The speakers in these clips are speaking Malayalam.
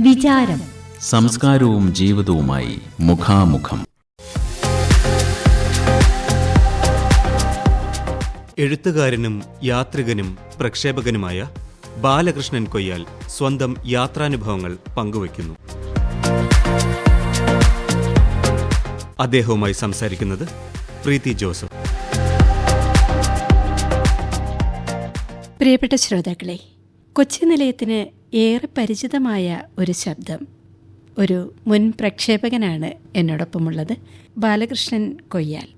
വിചാരം. സംസ്കാരവും ജീവിതവുമായി മുഖാമുഖം. എഴുത്തുകാരനും യാത്രികനും പ്രക്ഷേപകനുമായ ബാലകൃഷ്ണൻ കൊയ്യാൽ സ്വന്തം യാത്രാനുഭവങ്ങൾ പങ്കുവയ്ക്കുന്നു. അദ്ദേഹവുമായി സംസാരിക്കുന്നത് പ്രീതി ജോസഫ്. പ്രിയപ്പെട്ട ശ്രോതാക്കളെ കൊച്ചി നിലയത്തിന് ഏറെ പരിചിതമായ ഒരു ശബ്ദം. ഒരു മുൻ പ്രക്ഷേപകനാണ് എന്നോടൊപ്പമുള്ളത് ബാലകൃഷ്ണൻ കൊയ്യാൽ.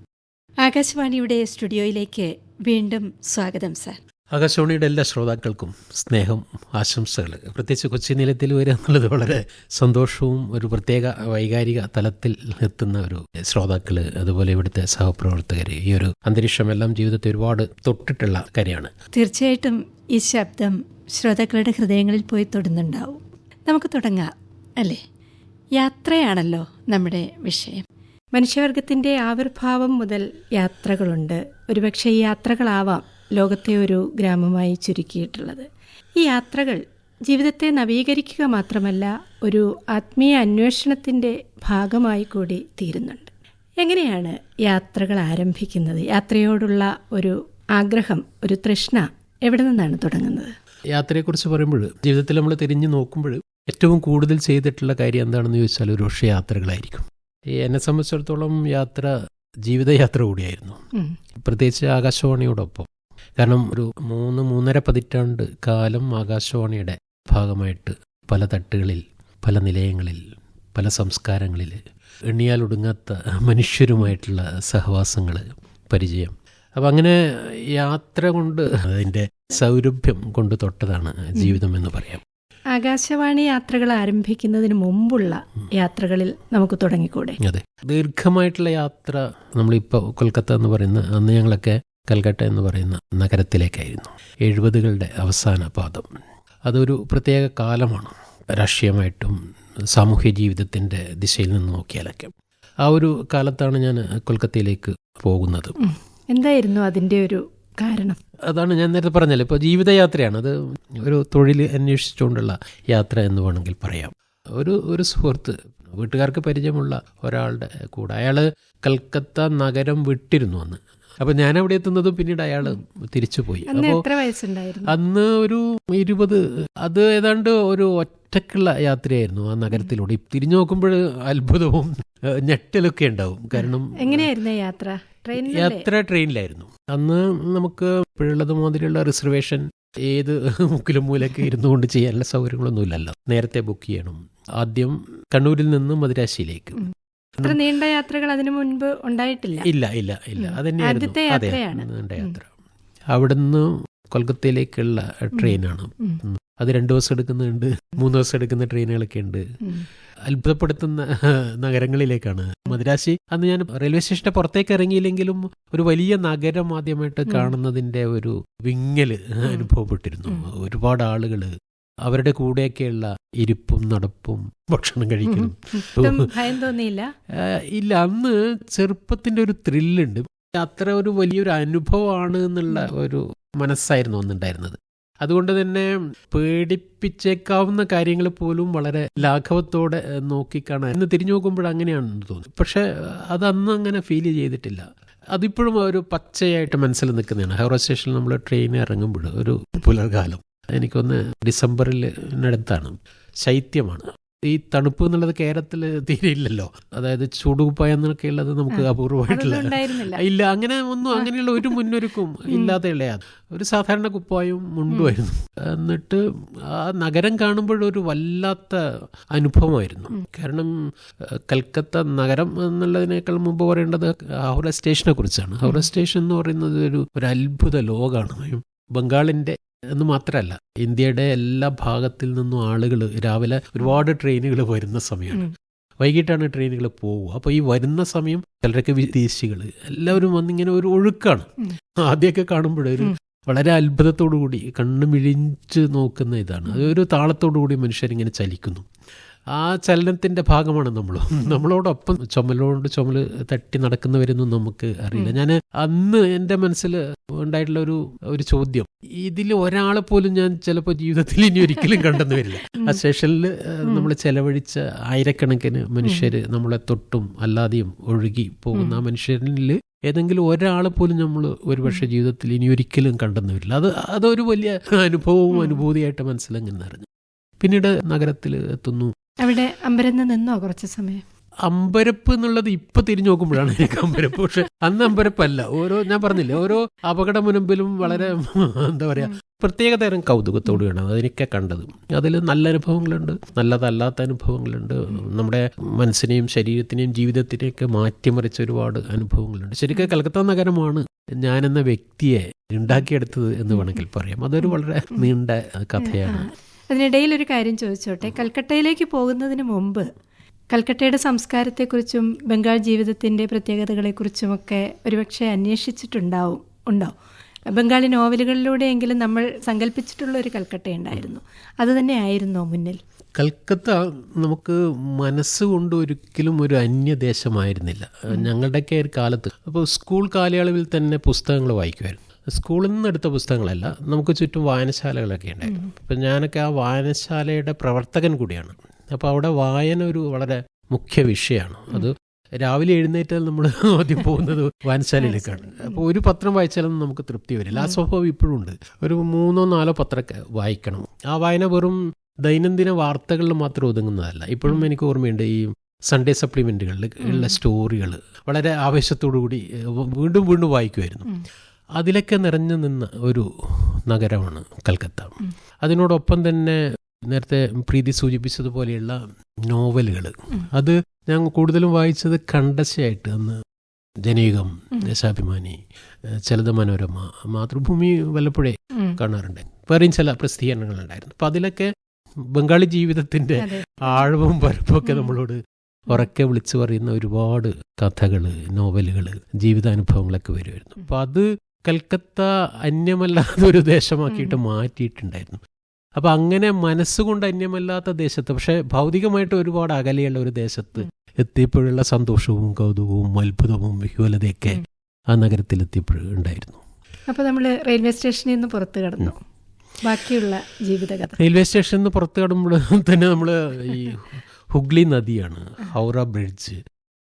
ആകാശവാണിയുടെ സ്റ്റുഡിയോയിലേക്ക് വീണ്ടും സ്വാഗതം സാർ. ആകാശവാണിയുടെ എല്ലാ ശ്രോതാക്കൾക്കും സ്നേഹം ആശംസകൾ. പ്രത്യേകിച്ച് കൊച്ചി നിലയത്തിൽ വരിക എന്നുള്ളത് വളരെ സന്തോഷവും ഒരു പ്രത്യേക വൈകാരിക തലത്തിൽ എത്തുന്ന ഒരു ശ്രോതാക്കൾ അതുപോലെ ഇവിടുത്തെ സഹപ്രവർത്തകർ ഈ ഒരു അന്തരീക്ഷമെല്ലാം ജീവിതത്തെ ഒരുപാട് തൊട്ടിട്ടുള്ള കാര്യമാണ്. തീർച്ചയായിട്ടും ഈ ശബ്ദം ശ്രോതാക്കളുടെ ഹൃദയങ്ങളിൽ പോയി തൊടുന്നുണ്ടാവും. നമുക്ക് തുടങ്ങാം അല്ലേ? യാത്രയാണല്ലോ നമ്മുടെ വിഷയം. മനുഷ്യവർഗത്തിന്റെ ആവിർഭാവം മുതൽ യാത്രകളുണ്ട്. ഒരുപക്ഷെ ഈ യാത്രകളാവാം ലോകത്തെ ഒരു ഗ്രാമമായി ചുരുക്കിയിട്ടുള്ളത്. ഈ യാത്രകൾ ജീവിതത്തെ നവീകരിക്കുക മാത്രമല്ല ഒരു ആത്മീയ അന്വേഷണത്തിന്റെ ഭാഗമായി കൂടി തീരുന്നുണ്ട്. എങ്ങനെയാണ് യാത്രകൾ ആരംഭിക്കുന്നത്? യാത്രയോടുള്ള ഒരു ആഗ്രഹം ഒരു തൃഷ്ണ എവിടെ നിന്നാണ് തുടങ്ങുന്നത്? യാത്രയെക്കുറിച്ച് പറയുമ്പോൾ ജീവിതത്തിൽ നമ്മൾ തിരിഞ്ഞു നോക്കുമ്പോൾ ഏറ്റവും കൂടുതൽ ചെയ്തിട്ടുള്ള കാര്യം എന്താണെന്ന് ചോദിച്ചാൽ ഒരു പക്ഷേ യാത്രകളായിരിക്കും. ഈ എന്നെ സംബന്ധിച്ചിടത്തോളം യാത്ര ജീവിതയാത്ര കൂടിയായിരുന്നു. പ്രത്യേകിച്ച് ആകാശവാണിയോടൊപ്പം. കാരണം ഒരു മൂന്ന് മൂന്നര പതിറ്റാണ്ട് കാലം ആകാശവാണിയുടെ ഭാഗമായിട്ട് പല തട്ടുകളിൽ പല നിലയങ്ങളിൽ പല സംസ്കാരങ്ങളിൽ എണ്ണിയാൽ ഒടുങ്ങാത്ത മനുഷ്യരുമായിട്ടുള്ള സഹവാസങ്ങൾ പരിചയം. അപ്പം അങ്ങനെ യാത്ര കൊണ്ട് അതിന്റെ സൗരഭ്യം കൊണ്ട് തൊട്ടതാണ് ജീവിതം എന്ന് പറയാം. ആകാശവാണി യാത്രകൾ ആരംഭിക്കുന്നതിന് മുമ്പുള്ള യാത്രകളിൽ നമുക്ക് തുടങ്ങിക്കൂടെ? അതെ. ദീർഘമായിട്ടുള്ള യാത്ര നമ്മളിപ്പോൾ കൊൽക്കത്ത എന്ന് പറയുന്ന അന്ന് ഞങ്ങളൊക്കെ കൽക്കട്ട എന്ന് പറയുന്ന നഗരത്തിലേക്കായിരുന്നു. എഴുപതുകളുടെ അവസാന പാദം. അതൊരു പ്രത്യേക കാലമാണ്. രാഷ്ട്രീയമായിട്ടും സാമൂഹ്യ ജീവിതത്തിന്റെ ദിശയിൽ നിന്ന് നോക്കിയാലൊക്കെ. ആ ഒരു കാലത്താണ് ഞാൻ കൊൽക്കത്തയിലേക്ക് പോകുന്നത്. എന്തായിരുന്നു അതിന്റെ ഒരു കാരണം? അതാണ് ഞാൻ നേരത്തെ പറഞ്ഞല്ലോ. ഇപ്പോൾ ജീവിതയാത്രയാണ്. അത് ഒരു തൊഴിൽ അന്വേഷിച്ചുകൊണ്ടുള്ള യാത്ര എന്ന് വേണമെങ്കിൽ പറയാം. ഒരു ഒരു സുഹൃത്ത് വീട്ടുകാർക്ക് പരിചയമുള്ള ഒരാളുടെ കൂടെ. അയാൾ കൽക്കത്ത നഗരം വിട്ടിരുന്നു അന്ന്. അപ്പോൾ ഞാൻ അവിടെ എത്തുന്നതും പിന്നീട് അയാൾ തിരിച്ചു പോയി അന്ന് അപ്പോൾ ഒരു ഇരുപത് അത് ഏതാണ്ട് ഒരു ഒറ്റക്കുള്ള യാത്രയായിരുന്നു ആ നഗരത്തിലൂടെ. തിരിഞ്ഞു നോക്കുമ്പോൾ അത്ഭുതവും ഞെട്ടലൊക്കെ ഉണ്ടാവും. കാരണം എങ്ങനെയായിരുന്നു യാത്ര? യാത്ര ട്രെയിനിലായിരുന്നു. അന്ന് നമുക്ക് ഇപ്പോഴുള്ളത് മാതിരിയുള്ള റിസർവേഷൻ ഏത് മുക്കിലും മൂലൊക്കെ ഇരുന്നു കൊണ്ട് ചെയ്യാനുള്ള സൗകര്യങ്ങളൊന്നും ഇല്ലല്ലോ നേരത്തെ ബുക്ക് ചെയ്യണം. ആദ്യം കണ്ണൂരിൽ നിന്ന് മദിരാശിയിലേക്ക്. അത്ര നീണ്ട യാത്രകൾ അതിനു മുൻപ് ഉണ്ടായിട്ടില്ല. ഇല്ല ഇല്ല ഇല്ല. അതന്നെയായിരുന്നു. ആദ്യത്തെ അതെ, യാത്രയാണ്. നീണ്ട യാത്ര. അവിടുന്ന് കൊൽക്കത്തയിലേക്കുള്ള ട്രെയിനാണ്. അത് രണ്ടു ദിവസം എടുക്കുന്നുണ്ട്. മൂന്ന് ദിവസം എടുക്കുന്ന ട്രെയിനുകളൊക്കെ ഉണ്ട്. അത്ഭുതപ്പെടുത്തുന്ന നഗരങ്ങളിലേക്കാണ്. മദ്രാശി അന്ന് ഞാൻ റെയിൽവേ സ്റ്റേഷന്റെ പുറത്തേക്ക് ഇറങ്ങിയില്ലെങ്കിലും ഒരു വലിയ നഗരം ആദ്യമായിട്ട് കാണുന്നതിന്റെ ഒരു വിങ്ങൽ അനുഭവപ്പെട്ടിരുന്നു. ഒരുപാട് ആളുകൾ അവരുടെ കൂടെയൊക്കെയുള്ള ഇരിപ്പും നടപ്പും ഭക്ഷണം കഴിക്കലും. ഭയം തോന്നിയില്ല? ഇല്ല അന്ന് ചെറുപ്പത്തിന്റെ ഒരു ത്രില്ലുണ്ട്. അത്ര ഒരു വലിയൊരു അനുഭവമാണ് എന്നുള്ള ഒരു മനസ്സായിരുന്നു അന്നുണ്ടായിരുന്നത്. അതുകൊണ്ട് തന്നെ പേടിപ്പിച്ചേക്കാവുന്ന കാര്യങ്ങൾ പോലും വളരെ ലാഘവത്തോടെ നോക്കിക്കാണാൻ ഇന്ന് തിരിഞ്ഞു നോക്കുമ്പോൾ അങ്ങനെയാണെന്ന് തോന്നുന്നു. പക്ഷെ അത് അന്ന് അങ്ങനെ ഫീൽ ചെയ്തിട്ടില്ല. അതിപ്പോഴും ഒരു പച്ചയായിട്ട് മനസ്സിൽ നിൽക്കുന്നതാണ്. ഹൈറോ സ്റ്റേഷനിൽ നമ്മൾ ട്രെയിൻ ഇറങ്ങുമ്പോൾ ഒരു പുലർകാലം. എനിക്കൊന്ന് ഡിസംബറിൽ അടുത്താണ് ശൈത്യമാണ്. ഈ തണുപ്പ് എന്നുള്ളത് കേരളത്തിൽ തീരെ ഇല്ലല്ലോ. അതായത് ചൂടുകുപ്പായ എന്നൊക്കെ ഉള്ളത് നമുക്ക് അപൂർവമായിട്ടുള്ള ഇല്ല അങ്ങനെ ഒന്നും അങ്ങനെയുള്ള ഒരു മുന്നൊരുക്കും ഇല്ലാതെയുള്ള ഒരു സാധാരണ കുപ്പായും മുണ്ടുമായിരുന്നു എന്നിട്ട് ആ നഗരം കാണുമ്പോഴൊരു വല്ലാത്ത അനുഭവമായിരുന്നു. കാരണം കൽക്കത്ത നഗരം എന്നുള്ളതിനേക്കാൾ മുമ്പ് പറയേണ്ടത് ഹൗറ സ്റ്റേഷനെ കുറിച്ചാണ്. ഹൗറ സ്റ്റേഷൻ എന്ന് പറയുന്നത് ഒരു ഒരു അത്ഭുത ലോകമാണ്. ബംഗാളിന്റെ എന്ന് മാത്രമല്ല ഇന്ത്യയുടെ എല്ലാ ഭാഗത്തിൽ നിന്നും ആളുകൾ രാവിലെ ഒരുപാട് ട്രെയിനുകൾ വരുന്ന സമയമാണ്. വൈകിട്ടാണ് ട്രെയിനുകൾ പോവുക. അപ്പോൾ ഈ വരുന്ന സമയം ചിലരൊക്കെ വിദേശികൾ എല്ലാവരും വന്നിങ്ങനെ ഒരു ഒഴുക്കാണ്. ആദ്യമൊക്കെ കാണുമ്പോഴൊരു വളരെ അത്ഭുതത്തോടു കൂടി കണ്ണു മിഴിച്ച് നോക്കുന്ന ഇതാണ്. അതൊരു താളത്തോടു കൂടി മനുഷ്യരിങ്ങനെ ചലിക്കുന്നു. ആ ചലനത്തിന്റെ ഭാഗമാണ് നമ്മൾ നമ്മളോടൊപ്പം ചുമലോട് ചുമൽ തട്ടി നടക്കുന്നവരൊന്നും നമുക്ക് അറിയില്ല. ഞാൻ അന്ന് എന്റെ മനസ്സിൽ ഉണ്ടായിട്ടുള്ള ഒരു ഒരു ചോദ്യം. ഇതിൽ ഒരാളെ പോലും ഞാൻ ചിലപ്പോൾ ജീവിതത്തിൽ ഇനി ഒരിക്കലും കണ്ടെന്ന് വരില്ല. ആ സെഷനിൽ നമ്മൾ ചെലവഴിച്ച ആയിരക്കണക്കിന് മനുഷ്യർ നമ്മളെ തൊട്ടും അല്ലാതെയും ഒഴുകി പോകുന്ന ആ മനുഷ്യരിൽ ഏതെങ്കിലും ഒരാളെ പോലും നമ്മൾ ഒരുപക്ഷെ ജീവിതത്തിൽ ഇനി ഒരിക്കലും കണ്ടെന്ന് വരില്ല. അത് അതൊരു വലിയ അനുഭവവും അനുഭൂതിയായിട്ട് മനസ്സിലങ്ങനെ അറിഞ്ഞു പിന്നീട് നഗരത്തിൽ എത്തുന്നു. അവിടെ അമ്പരന്ന് നിന്നോ കുറച്ച് സമയം? അമ്പരപ്പ് എന്നുള്ളത് ഇപ്പൊ തിരിഞ്ഞു നോക്കുമ്പോഴാണ് എനിക്ക് അമ്പരപ്പ്. പക്ഷെ അന്ന് അമ്പരപ്പല്ല. ഓരോ ഞാൻ പറഞ്ഞില്ലേ ഓരോ അപകട മുൻപിലും വളരെ എന്താ പറയാ പ്രത്യേക തരം കൗതുകത്തോടെയാണ് അതെനിക്ക് കണ്ടത്. അതിൽ നല്ല അനുഭവങ്ങളുണ്ട് നല്ലതല്ലാത്ത അനുഭവങ്ങളുണ്ട്. നമ്മുടെ മനസ്സിനെയും ശരീരത്തിനെയും ജീവിതത്തിനെയൊക്കെ മാറ്റിമറിച്ച ഒരുപാട് അനുഭവങ്ങളുണ്ട്. ശരിക്കും കൽക്കത്ത നഗരമാണ് ഞാൻ എന്ന വ്യക്തിയെ ഉണ്ടാക്കിയെടുത്തത് എന്ന് വേണമെങ്കിൽ പറയാം. അതൊരു വളരെ നീണ്ട കഥയാണ്. അതിനിടയിൽ ഒരു കാര്യം ചോദിച്ചോട്ടെ. കൽക്കട്ടയിലേക്ക് പോകുന്നതിന് മുമ്പ് കൽക്കട്ടയുടെ സംസ്കാരത്തെക്കുറിച്ചും ബംഗാൾ ജീവിതത്തിന്റെ പ്രത്യേകതകളെക്കുറിച്ചുമൊക്കെ ഒരുപക്ഷെ അന്വേഷിച്ചിട്ടുണ്ടാവും ഉണ്ടോ? ബംഗാളി നോവലുകളിലൂടെയെങ്കിലും നമ്മൾ സങ്കല്പിച്ചിട്ടുള്ള ഒരു കൽക്കട്ട ഉണ്ടായിരുന്നു. അത് തന്നെ ആയിരുന്നോ മുന്നിൽ? കൽക്കത്ത നമുക്ക് മനസ്സുകൊണ്ട് ഒരിക്കലും ഒരു അന്യദേശമായിരുന്നില്ല. ഞങ്ങളുടെയൊക്കെ കാലത്ത്. അപ്പോൾ സ്കൂൾ കാലയളവിൽ തന്നെ പുസ്തകങ്ങൾ വായിക്കുമായിരുന്നു. സ്കൂളിൽ നിന്ന് എടുത്ത പുസ്തകങ്ങളല്ല നമുക്ക് ചുറ്റും വായനശാലകളൊക്കെ ഉണ്ടായിരുന്നു. അപ്പം ഞാനൊക്കെ ആ വായനശാലയുടെ പ്രവർത്തകൻ കൂടിയാണ്. അപ്പോൾ അവിടെ വായന ഒരു വളരെ മുഖ്യ വിഷയമാണ്. അത് രാവിലെ എഴുന്നേറ്റാൽ നമ്മൾ ആദ്യം പോകുന്നത് വായനശാലയിലേക്കാണ്. അപ്പോൾ ഒരു പത്രം വായിച്ചാലൊന്നും നമുക്ക് തൃപ്തി വരില്ല. ആ സ്വഭാവം ഇപ്പോഴും ഉണ്ട്. ഒരു മൂന്നോ നാലോ പത്രമൊക്കെ വായിക്കണം. ആ വായന വെറും ദൈനംദിന വാർത്തകളിൽ മാത്രം ഒതുങ്ങുന്നതല്ല. ഇപ്പോഴും എനിക്ക് ഓർമ്മയുണ്ട് ഈ സൺഡേ സപ്ലിമെന്റുകളിൽ ഉള്ള സ്റ്റോറികൾ വളരെ ആവേശത്തോടു കൂടി വീണ്ടും വീണ്ടും വായിക്കുമായിരുന്നു. അതിലൊക്കെ നിറഞ്ഞു നിന്ന ഒരു നഗരമാണ് കൽക്കത്ത. അതിനോടൊപ്പം തന്നെ നേരത്തെ പ്രീതി സൂചിപ്പിച്ചതുപോലെയുള്ള നോവലുകൾ അത് ഞാൻ കൂടുതലും വായിച്ചത് കണ്ടശയായിട്ട്. അന്ന് ജനയുഗം ദേശാഭിമാനി ചിലത് മനോരമ മാതൃഭൂമി വല്ലപ്പോഴേ കാണാറുണ്ട്. വേറെയും ചില പ്രസിദ്ധീകരണങ്ങളുണ്ടായിരുന്നു. അപ്പം അതിലൊക്കെ ബംഗാളി ജീവിതത്തിന്റെ ആഴവും പരപ്പൊക്കെ നമ്മളോട് ഉറക്കെ വിളിച്ചു പറയുന്ന ഒരുപാട് കഥകൾ നോവലുകൾ ജീവിതാനുഭവങ്ങളൊക്കെ വരുമായിരുന്നു. അപ്പം അത് കൽക്കത്ത അന്യമല്ലാത്ത ഒരു ദേശമാക്കിയിട്ട് മാറ്റിയിട്ടുണ്ടായിരുന്നു. അപ്പം അങ്ങനെ മനസ്സുകൊണ്ട് അന്യമല്ലാത്ത ദേശത്ത് പക്ഷേ ഭൗതികമായിട്ട് ഒരുപാട് അകലെയുള്ള ഒരു ദേശത്ത് എത്തിയപ്പോഴുള്ള സന്തോഷവും കൗതുകവും അത്ഭുതവും വിഹ്വലതയൊക്കെ ആ നഗരത്തിൽ എത്തിയപ്പോൾ ഉണ്ടായിരുന്നു. അപ്പോൾ നമ്മൾ റെയിൽവേ സ്റ്റേഷനിൽ നിന്ന് പുറത്ത് കടന്നു. ബാക്കിയുള്ള ജീവിതകഥ. റെയിൽവേ സ്റ്റേഷനിൽ നിന്ന് പുറത്ത് കടമ്പോൾ തന്നെ നമ്മൾ ഈ ഹുഗ്ലി നദിയാണ് ഹൗറ ബ്രിഡ്ജ്.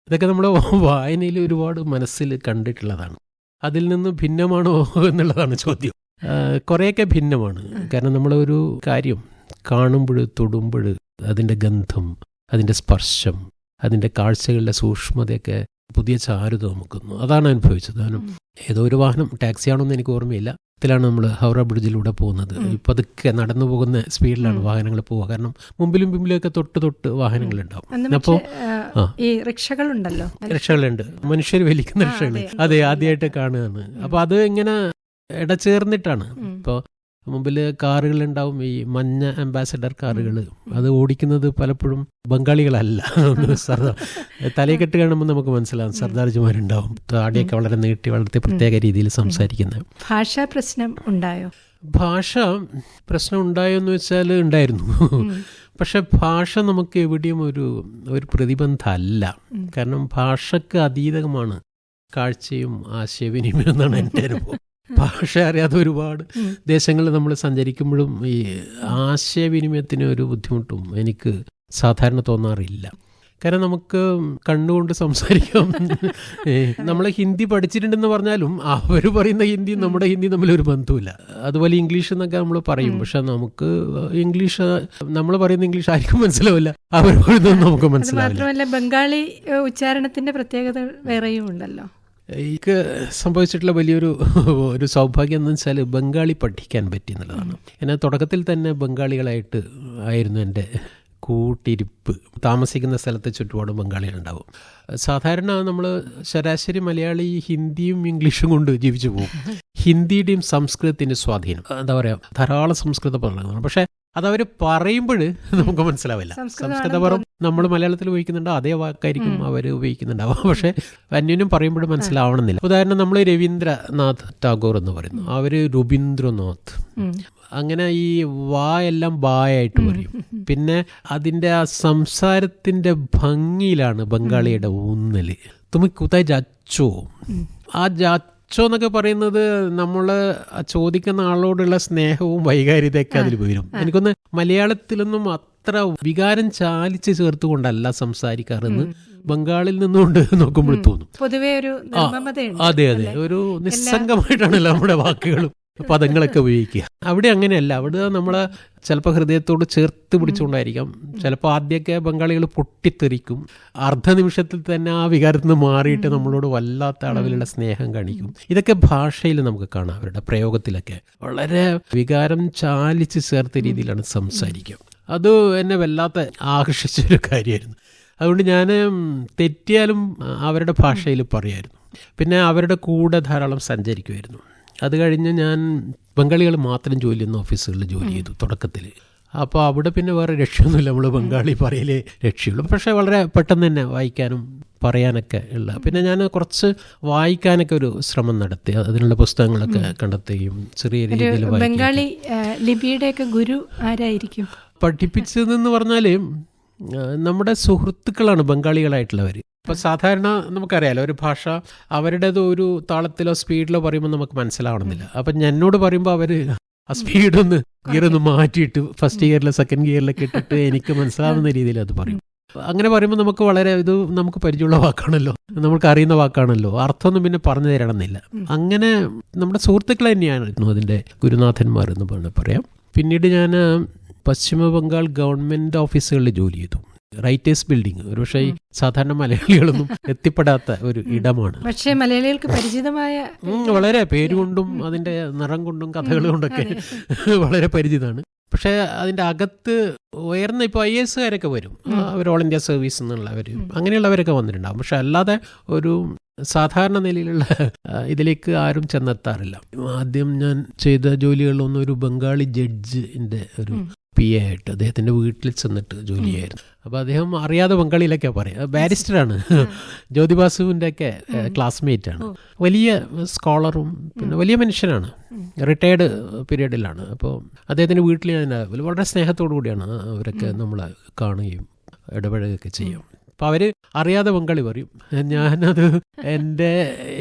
ഇതൊക്കെ നമ്മൾ വായനയിൽ ഒരുപാട് മനസ്സിൽ കണ്ടിട്ടുള്ളതാണ്. അതിൽ നിന്ന് ഭിന്നമാണോ എന്നുള്ളതാണ് ചോദ്യം. കുറേയൊക്കെ ഭിന്നമാണ്. കാരണം നമ്മളൊരു കാര്യം കാണുമ്പോൾ തൊടുമ്പോൾ അതിന്റെ ഗന്ധം അതിന്റെ സ്പർശം അതിന്റെ കാഴ്ചകളുടെ സൂക്ഷ്മതയൊക്കെ പുതിയ ചാരുത നമുക്കൊന്നു. അതാണ് അനുഭവിച്ചത്. കാരണം ഏതോ ഒരു വാഹനം ടാക്സി ആണോന്ന് എനിക്ക് ഓർമ്മയില്ല. ത്തിലാണ് നമ്മൾ ഹൗറ ബ്രിഡ്ജിലൂടെ പോകുന്നത്. ഇപ്പോൾ അതൊക്കെ നടന്നു പോകുന്ന സ്പീഡിലാണ് വാഹനങ്ങൾ പോവുക. കാരണം മുമ്പിലും പിമ്പിലൊക്കെ തൊട്ട് തൊട്ട് വാഹനങ്ങൾ ഉണ്ടാവും അപ്പോൾ ഈ റിക്ഷകളുണ്ടല്ലോ. റിക്ഷകളുണ്ട്. മനുഷ്യർ വലിക്കുന്ന റിക്ഷകൾ അതെ. ആദ്യമായിട്ട് കാണുകയാണ്. അപ്പോൾ അത് ഇങ്ങനെ ഇടചേർന്നിട്ടാണ്. ഇപ്പോൾ മുമ്പിൽ കാറുകൾ ഉണ്ടാവും ഈ മഞ്ഞ അംബാസഡർ കാറുകൾ. അത് ഓടിക്കുന്നത് പലപ്പോഴും ബംഗാളികളല്ല. സർദാർ തലയെക്കെട്ട് കാണുമ്പോൾ നമുക്ക് മനസ്സിലാവും സർദാർജിമാരുണ്ടാവും. താടിയൊക്കെ വളരെ നീട്ടി വളർത്തി പ്രത്യേക രീതിയിൽ സംസാരിക്കുന്നത്. ഭാഷാ പ്രശ്നം ഉണ്ടായോ? ഭാഷ പ്രശ്നം ഉണ്ടായോ എന്ന് വെച്ചാൽ ഉണ്ടായിരുന്നു പക്ഷെ ഭാഷ നമുക്ക് എവിടെയും ഒരു ഒരു പ്രതിബന്ധമല്ല. കാരണം ഭാഷക്ക് അതീതമാണ് കാഴ്ചയും ആശയവിനിമയം എന്നാണ് എന്റെ അനുഭവം. ഭാഷ അറിയാതെ ഒരുപാട് ദേശങ്ങളിൽ നമ്മൾ സഞ്ചരിക്കുമ്പോഴും ഈ ആശയവിനിമയത്തിന് ഒരു ബുദ്ധിമുട്ടും എനിക്ക് സാധാരണ തോന്നാറില്ല. കാരണം നമുക്ക് കണ്ണുകൊണ്ട് സംസാരിക്കാം. നമ്മൾ ഹിന്ദി പഠിച്ചിട്ടുണ്ടെന്ന് പറഞ്ഞാലും അവർ പറയുന്ന ഹിന്ദി നമ്മുടെ ഹിന്ദി തമ്മിൽ ഒരു ബന്ധമില്ല അതുപോലെ ഇംഗ്ലീഷ് എന്നൊക്കെ നമ്മൾ പറയും. പക്ഷെ നമുക്ക് ഇംഗ്ലീഷ് നമ്മൾ പറയുന്ന ഇംഗ്ലീഷ് ആർക്കും മനസ്സിലാവില്ല. അവർ പറയുന്നത് നമുക്ക് മനസ്സിലാവില്ല. ബംഗാളി ഉച്ചാരണത്തിന്റെ പ്രത്യേകത വേറെയും ഉണ്ടല്ലോ. എനിക്ക് സംഭവിച്ചിട്ടുള്ള വലിയൊരു ഒരു സൗഭാഗ്യം എന്ന് വെച്ചാൽ ബംഗാളി പഠിക്കാൻ പറ്റി എന്നുള്ളതാണ് എന്നാൽ തുടക്കത്തിൽ തന്നെ ബംഗാളികളായിട്ട് ആയിരുന്നു എന്റെ കൂട്ടിരിപ്പ്. താമസിക്കുന്ന സ്ഥലത്ത് ചുറ്റുപാടും ബംഗാളികളുണ്ടാവും. സാധാരണ നമ്മൾ ശരാശരി മലയാളി ഹിന്ദിയും ഇംഗ്ലീഷും കൊണ്ട് ജീവിച്ചു പോകും. ഹിന്ദിയുടെയും സംസ്കൃതത്തിന്റെ സ്വാധീനം. എന്താ പറയുക? ധാരാളം സംസ്കൃത പദങ്ങളാണ്. പക്ഷേ അത് അവർ പറയുമ്പോൾ നമുക്ക് മനസ്സിലാവില്ല. സംസ്കൃതപരം നമ്മൾ മലയാളത്തിൽ ഉപയോഗിക്കുന്നുണ്ടോ അതേ വാക്കായിരിക്കും അവർ ഉപയോഗിക്കുന്നുണ്ടാവുക. പക്ഷേ അന്യനും പറയുമ്പോൾ മനസ്സിലാവണമെന്നില്ല. ഉദാഹരണം നമ്മൾ രവീന്ദ്രനാഥ് ടാഗോർ എന്ന് പറയുന്നു. അവർ രവീന്ദ്രനാഥ്. അങ്ങനെ ഈ വാ എല്ലാം ബായായിട്ട് പറയും. പിന്നെ അതിന്റെ ആ സംസാരത്തിന്റെ ഭംഗിയിലാണ് ബംഗാളിയുടെ ഊന്നൽ തുമ്മി കുത്തായി ജാച്ചോ ആ ജാച്ചോ എന്നൊക്കെ പറയുന്നത് നമ്മൾ ചോദിക്കുന്ന ആളോടുള്ള സ്നേഹവും വൈകാരിതയൊക്കെ അതിൽ വരും എനിക്കൊന്ന് മലയാളത്തിലൊന്നും അത്ര വികാരം ചാലിച്ച് ചേർത്തുകൊണ്ടല്ല സംസാരിക്കാറെന്ന് ബംഗാളിൽ നിന്നുകൊണ്ട് നോക്കുമ്പോൾ തോന്നും. പൊതുവേ ഒരു അതെ അതെ. ഒരു നിസ്സംഗമായിട്ടാണല്ലോ നമ്മുടെ വാക്കുകളും. പദങ്ങളൊക്കെ ഉപയോഗിക്കുക. അവിടെ അങ്ങനെയല്ല. അവിടെ നമ്മൾ ചിലപ്പോൾ ഹൃദയത്തോട് ചേർത്ത് പിടിച്ചുകൊണ്ടായിരിക്കാം. ചിലപ്പോൾ ആദ്യമൊക്കെ ബംഗാളികൾ പൊട്ടിത്തെറിക്കും. അർദ്ധനിമിഷത്തിൽ തന്നെ ആ വികാരത്തിൽ നിന്ന് മാറിയിട്ട് നമ്മളോട് വല്ലാത്ത അളവിലുള്ള സ്നേഹം കാണിക്കും. ഇതൊക്കെ ഭാഷയിൽ നമുക്ക് കാണാം അവരുടെ പ്രയോഗത്തിലൊക്കെ. വളരെ വികാരം ചാലിച്ച് ചേർത്ത രീതിയിലാണ് സംസാരിക്കുക. അത് എന്നെ വല്ലാത്ത ആകർഷിച്ചൊരു കാര്യമായിരുന്നു. അതുകൊണ്ട് ഞാൻ തെറ്റിയാലും അവരുടെ ഭാഷയിൽ പറയായിരുന്നു. പിന്നെ അവരുടെ കൂടെ ധാരാളം സഞ്ചരിക്കുമായിരുന്നു. അത് കഴിഞ്ഞ് ഞാൻ ബംഗാളികൾ മാത്രം ജോലി ചെയ്യുന്ന ഓഫീസുകളിൽ ജോലി ചെയ്തു തുടക്കത്തിൽ. അപ്പോൾ അവിടെ പിന്നെ വേറെ രക്ഷയൊന്നുമില്ല. നമ്മൾ ബംഗാളി പറയലേ രക്ഷയുള്ളൂ. പക്ഷേ വളരെ പെട്ടെന്ന് തന്നെ വായിക്കാനും പറയാനൊക്കെ ഉള്ള. പിന്നെ ഞാൻ കുറച്ച് വായിക്കാനൊക്കെ ഒരു ശ്രമം നടത്തി. അതിനുള്ള പുസ്തകങ്ങളൊക്കെ കണ്ടെത്തുകയും ചെറിയ രീതിയിൽ ബംഗാളി ലിപിയുടെയൊക്കെ ഗുരു ആരായിരിക്കും? പഠിപ്പിച്ചതെന്ന് പറഞ്ഞാൽ നമ്മുടെ സുഹൃത്തുക്കളാണ് ബംഗാളികളായിട്ടുള്ളവർ. ഇപ്പം സാധാരണ നമുക്കറിയാലോ ഒരു ഭാഷ അവരുടേത് ഒരു താളത്തിലോ സ്പീഡിലോ പറയുമ്പോൾ നമുക്ക് മനസ്സിലാവണമെന്നില്ല. അപ്പം എന്നോട് പറയുമ്പോൾ അവർ ആ സ്പീഡൊന്ന് ഗിയർ ഒന്ന് മാറ്റിയിട്ട് ഫസ്റ്റ് ഗിയറിൽ സെക്കൻഡ് ഗിയറിലൊക്കെ ഇട്ടിട്ട് എനിക്ക് മനസ്സിലാവുന്ന രീതിയിൽ അത് പറയും. അങ്ങനെ പറയുമ്പോൾ നമുക്ക് വളരെ ഇത് നമുക്ക് പരിചയമുള്ള വാക്കാണല്ലോ. നമുക്ക് അറിയുന്ന വാക്കാണല്ലോ. അർത്ഥമൊന്നും പിന്നെ പറഞ്ഞു തരണമെന്നില്ല. അങ്ങനെ നമ്മുടെ സുഹൃത്തുക്കൾ തന്നെയായിരുന്നു അതിന്റെ ഗുരുനാഥന്മാർ എന്ന് പറഞ്ഞ് പറയാം. പിന്നീട് ഞാൻ പശ്ചിമ ബംഗാൾ ഗവൺമെന്റ് ഓഫീസുകളിൽ ജോലി ചെയ്തു. റൈറ്റേഴ്സ് ബിൽഡിംഗ് ഒരുപക്ഷെ സാധാരണ മലയാളികളൊന്നും എത്തിപ്പെടാത്ത ഒരു ഇടമാണ്. പക്ഷേ മലയാളികൾക്ക് പരിചിതമായ വളരെ പേരുകൊണ്ടും അതിന്റെ നിറം കൊണ്ടും കഥകൾ കൊണ്ടൊക്കെ വളരെ പരിചിതമാണ്. പക്ഷേ അതിന്റെ അകത്ത് ഉയർന്ന ഇപ്പോൾ ഐ എസ് കാരൊക്കെ വരും. അവർ ഓൾ ഇന്ത്യ സർവീസ് എന്നുള്ളവർ അങ്ങനെയുള്ളവരൊക്കെ വന്നിട്ടുണ്ടാകും പക്ഷെ അല്ലാതെ ഒരു സാധാരണ നിലയിലുള്ള ഇതിലേക്ക് ആരും ചെന്നെത്താറില്ല. ആദ്യം ഞാൻ ചെയ്ത ജോലികളിലൊന്നും ഒരു ബംഗാളി ജഡ്ജിന്റെ ഒരു പി എ ആയിട്ട് അദ്ദേഹത്തിന്റെ വീട്ടിൽ ചെന്നിട്ട് ജോലി ചെയ്യായിരുന്നു അപ്പോൾ അദ്ദേഹം അറിയാതെ ബംഗാളിയിലൊക്കെയാണ് പറയാം ബാരിസ്റ്ററാണ്. ജ്യോതിബാസുവിന്റെ ഒക്കെ ക്ലാസ്മേറ്റ് ആണ് വലിയ സ്കോളറും പിന്നെ വലിയ മനുഷ്യനാണ്. റിട്ടയർഡ് പീരീഡിലാണ് അപ്പോൾ അദ്ദേഹത്തിന്റെ വീട്ടിൽ ഞാൻ വളരെ സ്നേഹത്തോടു കൂടിയാണ് അവരൊക്കെ നമ്മളെ കാണുകയും ഇടപഴകുകയൊക്കെ ചെയ്യും. അപ്പോൾ അവർ അറിയാതെ പങ്കാളി പറയും. ഞാനത് എന്റെ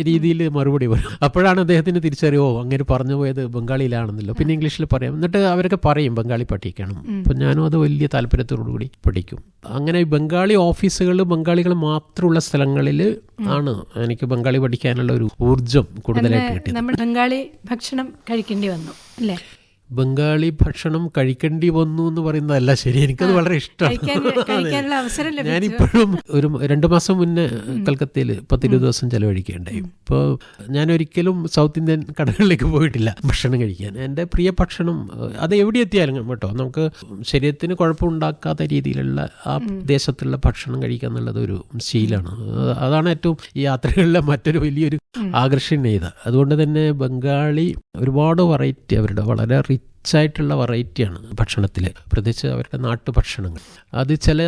രീതിയിൽ മറുപടി പറയും. അപ്പോഴാണ് അദ്ദേഹത്തിന് തിരിച്ചറിയോ അങ്ങനെ പറഞ്ഞു പോയത് ബംഗാളിയിലാണെന്നല്ലോ. പിന്നെ ഇംഗ്ലീഷിൽ പറയാം. എന്നിട്ട് അവരൊക്കെ പറയും ബംഗാളി പഠിക്കണം. അപ്പം ഞാനും അത് വലിയ താല്പര്യത്തോടുകൂടി പഠിക്കും. അങ്ങനെ ഈ ബംഗാളി ഓഫീസുകൾ ബംഗാളികൾ മാത്രമുള്ള സ്ഥലങ്ങളിൽ ആണ് എനിക്ക് ബംഗാളി പഠിക്കാനുള്ള ഒരു ഊർജം കൂടുതലായിട്ട് കിട്ടിയത്. ബംഗാളി ഭക്ഷണം കഴിക്കേണ്ടി വന്നു അല്ലേ? ബംഗാളി ഭക്ഷണം കഴിക്കേണ്ടി വന്നു എന്ന് പറയുന്നതല്ല ശരി. എനിക്കത് വളരെ ഇഷ്ടമാണ്. ഞാനിപ്പോഴും ഒരു രണ്ടു മാസം മുന്നേ കൽക്കത്തയിൽ പത്തിരുപത് ദിവസം ചെലവഴിക്കുകയുണ്ടായി. ഇപ്പോൾ ഞാൻ ഒരിക്കലും സൗത്ത് ഇന്ത്യൻ കടകളിലേക്ക് പോയിട്ടില്ല ഭക്ഷണം കഴിക്കാൻ. എന്റെ പ്രിയ ഭക്ഷണം അത് എവിടെ എത്തിയാലും കേട്ടോ നമുക്ക് ശരീരത്തിന് കുഴപ്പമുണ്ടാക്കാത്ത രീതിയിലുള്ള ആ ദേശത്തുള്ള ഭക്ഷണം കഴിക്കുക എന്നുള്ളത് ഒരു ശീലമാണ്. അതാണ് ഏറ്റവും ഈ യാത്രകളിലെ മറ്റൊരു വലിയൊരു ആകർഷണീയത. അതുകൊണ്ട് തന്നെ ബംഗാളി ഒരുപാട് വെറൈറ്റി അവരുടെ വളരെ റിച്ച് ആയിട്ടുള്ള വെറൈറ്റിയാണ് ഭക്ഷണത്തിൽ. പ്രത്യേകിച്ച് അവരുടെ നാട്ടു ഭക്ഷണങ്ങൾ അത് ചില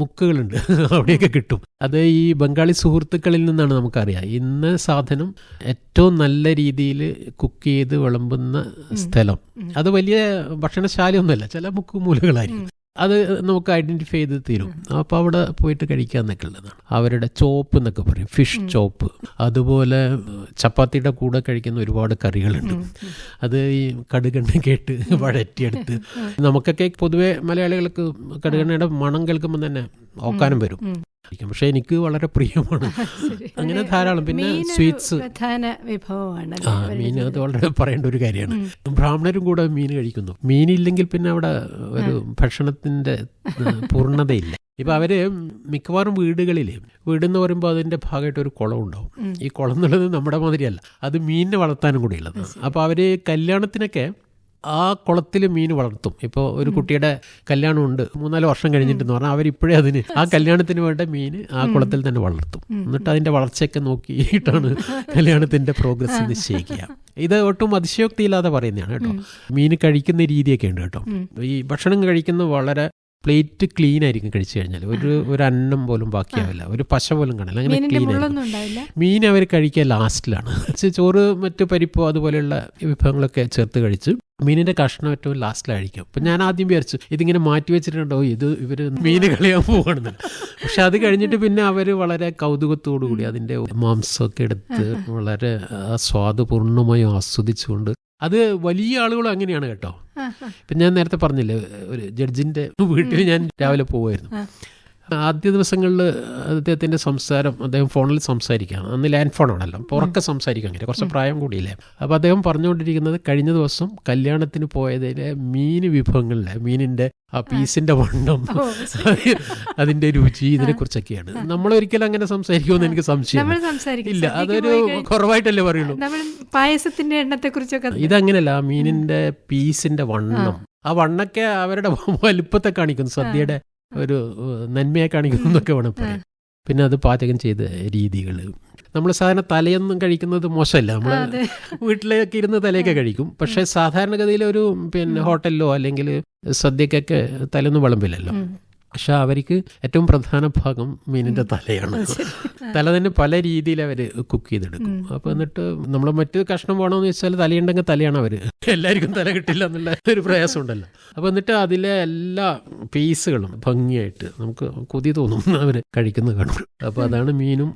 മുക്കുകളുണ്ട്. അവിടെയൊക്കെ കിട്ടും. അത് ഈ ബംഗാളി സുഹൃത്തുക്കളിൽ നിന്നാണ് നമുക്കറിയാം. ഇന്ന് സാധനം ഏറ്റവും നല്ല രീതിയിൽ കുക്ക് ചെയ്ത് വിളമ്പുന്ന സ്ഥലം. അത് വലിയ ഭക്ഷണശാലയൊന്നുമല്ല. ചില മുക്കുമൂലകളായിരിക്കും. അത് നമുക്ക് ഐഡന്റിഫൈ ചെയ്ത് തീരും. അപ്പോൾ അവിടെ പോയിട്ട് കഴിക്കാന്നൊക്കെ ഉള്ളതാണ് അവരുടെ ചോപ്പ് എന്നൊക്കെ പറയും. Fish chop. അതുപോലെ ചപ്പാത്തിയുടെ കൂടെ കഴിക്കുന്ന ഒരുപാട് കറികളുണ്ട്. അത് ഈ കടുകെണ്ണ കേട്ട് വഴറ്റിയെടുത്ത് നമുക്കൊക്കെ പൊതുവെ മലയാളികൾക്ക് കടുകെണ്ണയുടെ മണം കേൾക്കുമ്പോൾ തന്നെ ഓക്കാനം വരും. പക്ഷെ എനിക്ക് വളരെ പ്രിയമാണ്. അങ്ങനെ ധാരാളം. പിന്നെ സ്വീറ്റ്സ്. പ്രധാന വിഭവമാണ്. ആ മീൻ അത് വളരെ പറയേണ്ട ഒരു കാര്യമാണ്. ബ്രാഹ്മണരും കൂടെ മീൻ കഴിക്കുന്നു. മീനില്ലെങ്കിൽ പിന്നെ അവിടെ ഒരു ഭക്ഷണത്തിന്റെ പൂർണതയില്ല പൂർണതയില്ല. ഇപ്പൊ അവർ മിക്കവാറും വീടുകളിൽ വീടെന്ന് പറയുമ്പോൾ അതിന്റെ ഭാഗമായിട്ട് ഒരു കുളം ഉണ്ടാവും ഈ കുളം എന്നുള്ളത് നമ്മുടെ മാതിരിയല്ല. അത് മീനിനെ വളർത്താനും കൂടിയുള്ളത്. അപ്പൊ അവർ കല്യാണത്തിനൊക്കെ ആ കുളത്തിൽ മീൻ വളർത്തും. ഇപ്പോൾ ഒരു കുട്ടിയുടെ കല്യാണം ഉണ്ട് മൂന്നാൽ വർഷം കഴിഞ്ഞിട്ടെന്ന് പറഞ്ഞാൽ അവരിപ്പോഴേ അതിന് ആ കല്യാണത്തിന് വേണ്ട മീൻ ആ കുളത്തിൽ തന്നെ വളർത്തും. എന്നിട്ട് അതിന്റെ വളർച്ചയൊക്കെ നോക്കിയിട്ടാണ് കല്യാണത്തിന്റെ പ്രോഗ്രസ് നിശ്ചയിക്കുക ഇത് ഒട്ടും അതിശയോക്തിയില്ലാതെ പറയുന്നതാണ് കേട്ടോ. മീൻ കഴിക്കുന്ന രീതിയൊക്കെ ഉണ്ട് കേട്ടോ. ഈ ഭക്ഷണം കഴിക്കുന്ന വളരെ പ്ലേറ്റ് ക്ലീൻ ആയിരിക്കും കഴിച്ചു കഴിഞ്ഞാൽ ഒരു ഒരു അന്നം പോലും ബാക്കിയാവില്ല. ഒരു പശ പോലും കാണില്ല അങ്ങനെ ക്ലീൻ ആയിരിക്കും. മീൻ അവർ കഴിക്കുക ലാസ്റ്റിലാണ്. ചോറ് മറ്റു പരിപ്പോ അതുപോലെയുള്ള വിഭവങ്ങളൊക്കെ ചേർത്ത് കഴിച്ച് മീനിന്റെ കഷ്ണം ഏറ്റവും ലാസ്റ്റിലായിരിക്കും. അപ്പം ഞാൻ ആദ്യം വിചാരിച്ചു ഇതിങ്ങനെ മാറ്റി വെച്ചിട്ടുണ്ടോ? ഇത് ഇവർ മീൻ കളിയാൻ പോവാണെന്ന്. പക്ഷെ അത് കഴിഞ്ഞിട്ട് പിന്നെ അവർ വളരെ കൗതുകത്തോടു കൂടി അതിന്റെ മാംസമൊക്കെ എടുത്ത് വളരെ ആ സ്വാദ് പൂർണമായും ആസ്വദിച്ചുകൊണ്ട് അത് വലിയ ആളുകളും അങ്ങനെയാണ് കേട്ടോ. ഇപ്പം ഞാൻ നേരത്തെ പറഞ്ഞില്ലേ ഒരു ജഡ്ജിന്റെ വീട്ടിൽ ഞാൻ രാവിലെ പോവായിരുന്നു. ആദ്യ ദിവസങ്ങളിൽ അദ്ദേഹത്തിന്റെ സംസാരം അദ്ദേഹം ഫോണിൽ സംസാരിക്കുകയാണ്. അന്ന് ലാൻഡ് ഫോണാണല്ലോ. അപ്പോൾ ഉറക്കെ സംസാരിക്കാൻ അങ്ങനെ കുറച്ച് പ്രായം കൂടിയില്ലേ? അപ്പോൾ അദ്ദേഹം പറഞ്ഞുകൊണ്ടിരിക്കുന്നത് കഴിഞ്ഞ ദിവസം കല്യാണത്തിന് പോയതിലെ മീൻ വിഭവങ്ങളിലെ മീനിന്റെ ആ പീസിന്റെ വണ്ണം അതിന്റെ രുചി ഇതിനെ കുറിച്ചൊക്കെയാണ് നമ്മൾ ഒരിക്കലും അങ്ങനെ സംസാരിക്കുമെന്ന് എനിക്ക് സംശയം ഇല്ല അതൊരു കുറവായിട്ടല്ലേ പറയുള്ളൂ. പായസത്തിന്റെ എണ്ണത്തെ കുറിച്ചൊക്കെ ഇതങ്ങനല്ല. ആ മീനിന്റെ പീസിന്റെ വണ്ണം. ആ. വണ്ണൊക്കെ അവരുടെ വലുപ്പത്തെ കാണിക്കുന്നു. സദ്യയുടെ ഒരു നന്മയെ കാണിക്കുന്നു എന്നൊക്കെ വേണം പറയാം പിന്നെ അത് പാചകം ചെയ്ത രീതികൾ. നമ്മൾ സാധാരണ തലയൊന്നും കഴിക്കുന്നത് മോശമല്ല. നമ്മൾ വീട്ടിലൊക്കെ വീട്ടിലേക്ക് ഇരുന്ന് തലയൊക്കെ കഴിക്കും. പക്ഷേ സാധാരണഗതിയിൽ ഒരു പിന്നെ ഹോട്ടലിലോ അല്ലെങ്കിൽ സദ്യക്കൊക്കെ തലയൊന്നും വിളമ്പില്ലല്ലോ. പക്ഷെ അവർക്ക് ഏറ്റവും പ്രധാന ഭാഗം മീനിന്റെ തലയാണ്. തല തന്നെ പല രീതിയിൽ അവർ കുക്ക് ചെയ്തെടുക്കും. അപ്പൊ എന്നിട്ട് നമ്മൾ മറ്റ് കഷ്ണം വേണമെന്ന് വെച്ചാൽ തലയുണ്ടെങ്കിൽ തലയാണ് അവർ. എല്ലാവർക്കും തല കിട്ടില്ല എന്നുള്ള ഒരു പ്രയാസം ഉണ്ടല്ലോ. അപ്പൊ എന്നിട്ട് അതിലെ എല്ലാ പീസുകളും ഭംഗിയായിട്ട് നമുക്ക് കൊതി തോന്നും അവർ കഴിക്കുന്നത് കാണും. അപ്പോൾ അതാണ് മീനും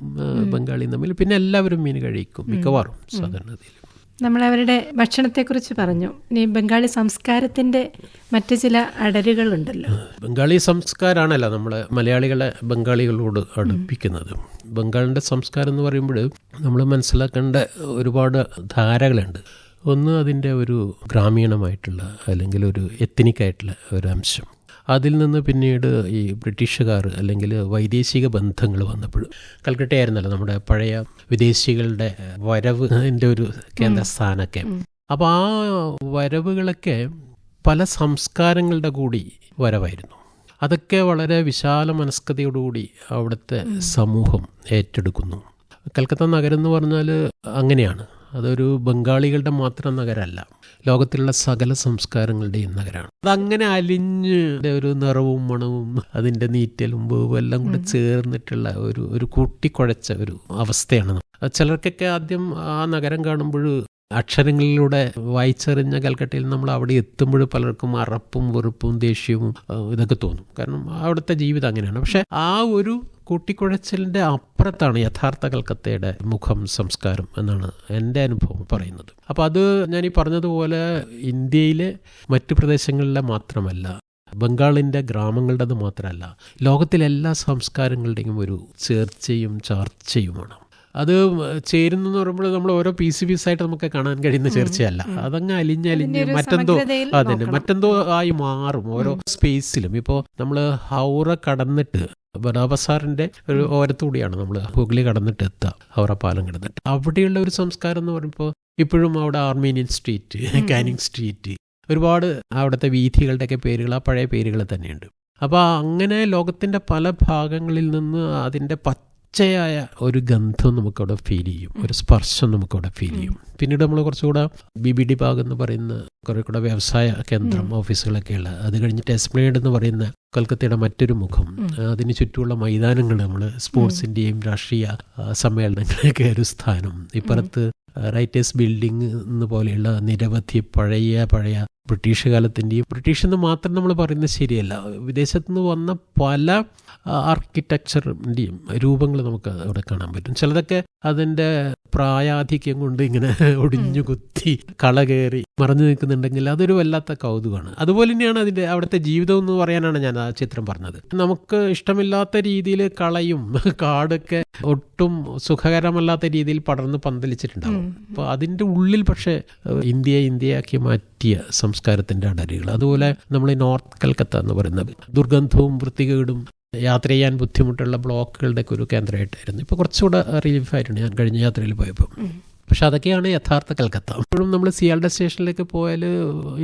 ബംഗാളിയും തമ്മിൽ പിന്നെ എല്ലാവരും മീൻ കഴിക്കും മിക്കവാറും സാധാരണഗതിയിൽ നമ്മൾ അവരുടെ ഭക്ഷണത്തെക്കുറിച്ച് പറഞ്ഞു. ഇനി ബംഗാളി സംസ്കാരത്തിന്റെ മറ്റു ചില അടരുകളുണ്ടല്ലോ. ബംഗാളി സംസ്കാരമാണല്ലോ നമ്മൾ മലയാളികളെ ബംഗാളികളോട് അടുപ്പിക്കുന്നത്. ബംഗാളിന്റെ സംസ്കാരം എന്ന് പറയുമ്പോൾ നമ്മൾ മനസ്സിലാക്കേണ്ട ഒരുപാട് ധാരകളുണ്ട്. ഒന്ന് അതിന്റെ ഒരു ഗ്രാമീണമായിട്ടുള്ള അല്ലെങ്കിൽ ഒരു എത്തനിക്കായിട്ടുള്ള ഒരു അംശം. അതിൽ നിന്ന് പിന്നീട് ഈ ബ്രിട്ടീഷുകാർ അല്ലെങ്കിൽ വൈദേശിക ബന്ധങ്ങൾ വന്നപ്പോൾ കൽക്കട്ടയായിരുന്നല്ലോ നമ്മുടെ പഴയ വിദേശികളുടെ വരവ് അതിന്റെ ഒരു കേന്ദ്രസ്ഥാനമൊക്കെ. അപ്പോൾ ആ വരവുകളൊക്കെ പല സംസ്കാരങ്ങളുടെ കൂടി വരവായിരുന്നു. അതൊക്കെ വളരെ വിശാല മനസ്കതയോടുകൂടി അവിടുത്തെ സമൂഹം ഏറ്റെടുക്കുന്നു. കൽക്കത്ത നഗരം എന്ന് പറഞ്ഞാൽ അങ്ങനെയാണ്. അതൊരു ബംഗാളികളുടെ മാത്രം നഗരമല്ല ലോകത്തിലുള്ള സകല സംസ്കാരങ്ങളുടെയും നഗരമാണ്. അതങ്ങനെ അലിഞ്ഞ് ഒരു നിറവും മണവും അതിന്റെ നീറ്റലും വേവും എല്ലാം കൂടെ ചേർന്നിട്ടുള്ള ഒരു ഒരു കൂട്ടിക്കുഴച്ച ഒരു അവസ്ഥയാണ്. ചിലർക്കൊക്കെ ആദ്യം ആ നഗരം കാണുമ്പോൾ അക്ഷരങ്ങളിലൂടെ വായിച്ചറിഞ്ഞ കൽക്കട്ടയിൽ നമ്മൾ അവിടെ എത്തുമ്പോൾ പലർക്കും അറപ്പും വെറുപ്പും ദേഷ്യവും ഇതൊക്കെ തോന്നും. കാരണം അവിടുത്തെ ജീവിതം അങ്ങനെയാണ്. പക്ഷെ ആ ഒരു കൂട്ടിക്കുഴച്ചിലിന്റെ അപ്പുറത്താണ് യഥാർത്ഥ കൽക്കത്തയുടെ മുഖം സംസ്കാരം എന്നാണ് എന്റെ അനുഭവം പറയുന്നത്. അപ്പോൾ അത് ഞാൻ ഈ പറഞ്ഞതുപോലെ ഇന്ത്യയിലെ മറ്റു പ്രദേശങ്ങളിലെ മാത്രമല്ല ബംഗാളിന്റെ ഗ്രാമങ്ങളുടേത് മാത്രമല്ല ലോകത്തിലെ എല്ലാ സംസ്കാരങ്ങളുടെയും ഒരു ചേർച്ചയും ചർച്ചയുമാണ്. അത് ചേരുന്നു എന്ന് പറയുമ്പോൾ നമ്മൾ ഓരോ പീസ് പീസായിട്ട് നമുക്ക് കാണാൻ കഴിയുന്ന ചേർച്ചയല്ല. അതങ്ങ് അലിഞ്ഞലിഞ്ഞ് മറ്റെന്തോ അതന്നെ. മറ്റെന്തോ ആയി മാറും ഓരോ സ്പേസിലും. ഇപ്പോൾ നമ്മൾ ഹൗറ കടന്നിട്ട് ബനാബസാറിന്റെ ഒരു ഓരത്തുകൂടിയാണ് നമ്മൾ ഹുഗ്ലി കടന്നിട്ട് എത്തുക ഹൗറ പാലം കടന്നിട്ട്. അവിടെയുള്ള ഒരു സംസ്കാരം എന്ന് പറയുമ്പോൾ ഇപ്പോഴും അവിടെ ആർമീനിയൻ സ്ട്രീറ്റ് കാനിങ് സ്ട്രീറ്റ് ഒരുപാട് അവിടുത്തെ വീഥികളുടെയൊക്കെ പേരുകൾ ആ പഴയ പേരുകൾ തന്നെയുണ്ട്. അപ്പോൾ അങ്ങനെ ലോകത്തിന്റെ പല ഭാഗങ്ങളിൽ നിന്ന് അതിന്റെ പച്ചയായ ഒരു ഗന്ധം നമുക്കവിടെ ഫീൽ ചെയ്യും. ഒരു സ്പർശം നമുക്കവിടെ ഫീൽ ചെയ്യും. പിന്നീട് നമ്മൾ കുറച്ചുകൂടെ ബി ബി ഡി ഭാഗം എന്ന് പറയുന്ന കുറെ കൂടെ വ്യവസായ കേന്ദ്രം ഓഫീസുകളൊക്കെ ഉള്ള അത് കഴിഞ്ഞിട്ട് എസ്പ്ലേഡ് എന്ന് പറയുന്ന കൊൽക്കത്തയുടെ മറ്റൊരു മുഖം. അതിന് ചുറ്റുമുള്ള മൈതാനങ്ങൾ നമ്മൾ സ്പോർട്സിന്റെയും രാഷ്ട്രീയ സമ്മേളനങ്ങളൊക്കെ ഒരു സ്ഥാനം. ഇപ്പുറത്ത് റൈറ്റേഴ്സ് ബിൽഡിംഗ് എന്ന് പോലെയുള്ള നിരവധി പഴയ പഴയ ബ്രിട്ടീഷ് കാലത്തിന്റെയും ബ്രിട്ടീഷ് എന്ന് മാത്രം നമ്മൾ പറയുന്നത് ശരിയല്ല. വിദേശത്തു നിന്ന് വന്ന പല ആർക്കിടെക്ചറിന്റെയും രൂപങ്ങൾ നമുക്ക് അവിടെ കാണാൻ പറ്റും. ചിലതൊക്കെ അതിന്റെ പ്രായാധിക്യം കൊണ്ട് ഇങ്ങനെ ഒടിഞ്ഞു കുത്തി കള കയറി മറഞ്ഞു നിൽക്കുന്നുണ്ടെങ്കിൽ അതൊരു വല്ലാത്ത കൗതുകമാണ്. അതുപോലെ തന്നെയാണ് അതിന്റെ അവിടുത്തെ ജീവിതം എന്ന് പറയാനാണ് ഞാൻ ആ ചിത്രം പറഞ്ഞത്. നമുക്ക് ഇഷ്ടമില്ലാത്ത രീതിയിൽ കളയും കാടൊക്കെ ഒട്ടും സുഖകരമല്ലാത്ത രീതിയിൽ പടർന്ന് പന്തലിച്ചിട്ടുണ്ടാവും. അപ്പോൾ അതിന്റെ ഉള്ളിൽ പക്ഷേ ഇന്ത്യയെ ഇന്ത്യയാക്കി മാറ്റിയ സംസ്കാരത്തിന്റെ അടരുകൾ. അതുപോലെ നമ്മൾ ഈ നോർത്ത് കൽക്കത്ത എന്ന് പറയുന്നത് ദുർഗന്ധവും വൃത്തികേടും യാത്ര ചെയ്യാൻ ബുദ്ധിമുട്ടുള്ള ബ്ലോക്കുകളുടെ ഒക്കെ ഒരു കേന്ദ്രമായിട്ടായിരുന്നു. ഇപ്പോൾ കുറച്ചുകൂടെ റിലീഫായിട്ടുണ്ട്. ഞാൻ കഴിഞ്ഞ യാത്രയിൽ പോയപ്പോൾ പക്ഷെ അതൊക്കെയാണ് യഥാർത്ഥ കൽക്കത്ത. ഇപ്പോഴും നമ്മൾ സിയാൽഡ സ്റ്റേഷനിലേക്ക് പോയാൽ